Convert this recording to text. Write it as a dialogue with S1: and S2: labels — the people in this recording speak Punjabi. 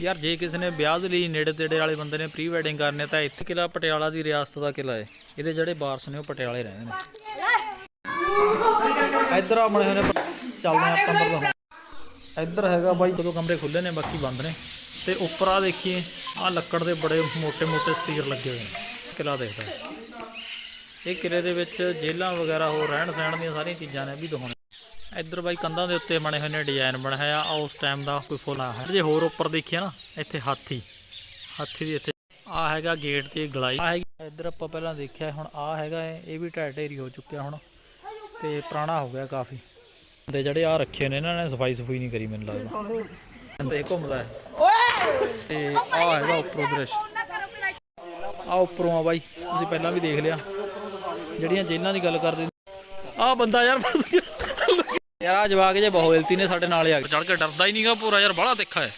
S1: ਯਾਰ, ਜੇ ਕਿਸੇ ਨੇ ਵਿਆਹ ਦੇ ਲਈ ਨੇੜੇ ਤੇੜੇ ਵਾਲੇ ਬੰਦੇ ਨੇ ਪ੍ਰੀ ਵੈਡਿੰਗ ਕਰਨੇ ਤਾਂ ਇੱਥੇ ਕਿਲਾ ਪਟਿਆਲਾ ਦੀ ਰਿਆਸਤ ਦਾ ਕਿਲਾ ਹੈ। ਇਹਦੇ ਜਿਹੜੇ ਵਾਰਸ ਨੇ ਉਹ ਪਟਿਆਲੇ ਰਹਿੰਦੇ ਨੇ। ਇੱਧਰ ਆ ਬਣੇ ਹੋਏ ਨੇ, ਚੱਲਦੇ ਆ ਕਮਰ ਦਾ ਇੱਧਰ ਹੈਗਾ ਬਾਈ, ਜਦੋਂ ਕਮਰੇ ਖੁੱਲੇ ਨੇ, ਬਾਕੀ ਬੰਦ ਨੇ। ਤੇ ਉੱਪਰ ਆ ਦੇਖੀਏ ਆ ਲੱਕੜ ਦੇ ਬੜੇ ਮੋਟੇ ਮੋਟੇ ਸਟੀਰ ਲੱਗੇ ਹੋਏ ਨੇ। ਕਿਲਾ ਦੇਖਦਾ। ਇਹ ਕਿਲੇ ਦੇ ਵਿੱਚ ਜੇਲਾਂ ਵਗੈਰਾ ਹੋਰ ਰਹਿਣ ਸਹਿਣ ਦੀਆਂ ਸਾਰੀਆਂ ਚੀਜ਼ਾਂ ਨੇ ਵੀ ਦਿਖਾਉਣੇ। ਇੱਧਰ ਬਾਈ ਕੰਧਾਂ ਦੇ ਉੱਤੇ ਬਣੇ ਹੋਏ ਨੇ ਡਿਜ਼ਾਈਨ ਬਣਾਇਆ। ਆ ਉਸ ਟਾਈਮ ਦਾ ਕੋਈ ਫੁੱਲ ਆ ਹੈ। ਜੇ ਹੋਰ ਉੱਪਰ ਦੇਖਿਆ ਨਾ, ਇੱਥੇ ਹਾਥੀ। ਹਾਥੀ ਦੀ ਇੱਥੇ। ਆ ਹੈਗਾ ਗੇਟ ਤੇ ਗਲਾਈ। ਆ ਹੈਗੀ ਇੱਧਰ ਆਪਾਂ ਪਹਿਲਾਂ ਦੇਖਿਆ, ਹੁਣ ਆ ਹੈਗਾ, ਇਹ ਇਹ ਵੀ ਢਹਿ ਢੇਰੀ ਹੋ ਚੁੱਕਿਆ ਹੁਣ। ਤੇ ਪੁਰਾਣਾ ਹੋ ਗਿਆ ਕਾਫੀ। ਦੇ ਜਿਹੜੇ ਆ ਰੱਖੇ ਨੇ ਇਹਨਾਂ ਨੇ ਸਫ਼ਾਈ ਸਫੂਈ ਨਹੀਂ ਕਰੀ ਮੈਨੂੰ ਲੱਗਦਾ। ਬੰਦੇ ਘੁੰਮਦਾ ਹੈ। ਤੇ ਆ ਹੈਗਾ ਉੱਪਰੋਂ ਦ੍ਰਿਸ਼। ਆ ਉੱਪਰੋਂ ਆ ਬਾਈ, ਤੁਸੀਂ ਪਹਿਲਾਂ ਵੀ ਦੇਖ ਲਿਆ। ਜਿਹੜੀਆਂ ਜੇਲ੍ਹਾਂ ਦੀ ਗੱਲ ਕਰਦੇ ਆ ਬੰਦਾ ਯਾਰ ਫਸ ਗਿਆ। ਯਾਰ ਆ ਜਵਾਕ ਜੇ ਬਹੁਤ ਹਿਲਤੀ ਨੇ ਸਾਡੇ ਨਾਲ ਆ ਚੜ ਕੇ ਡਰਦਾ ਹੀ ਨਹੀਂਗਾ ਪੂਰਾ ਯਾਰ ਬੜਾ ਤਿੱਖਾ ਹੈ।